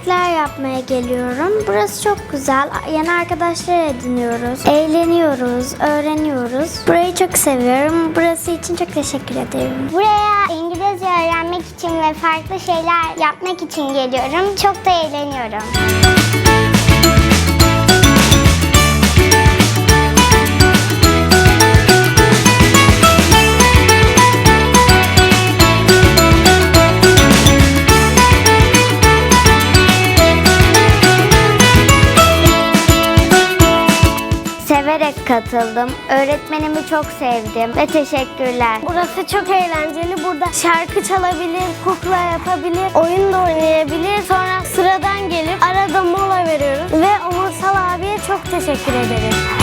etkinlikler yapmaya geliyorum. Burası çok güzel. Yeni arkadaşlar ediniyoruz. Eğleniyoruz, öğreniyoruz. Burayı çok seviyorum. Burası için çok teşekkür ederim. Buraya İngilizce öğrenmek için ve farklı şeyler yapmak için geliyorum. Çok da eğleniyorum. Severek katıldım. Öğretmenimi çok sevdim ve teşekkürler. Burası çok eğlenceli. Burada şarkı çalabilir, kukla yapabilir, oyun da oynayabilir. Sonra sıradan gelip arada mola veriyoruz. Ve Umursal abiye çok teşekkür ederim.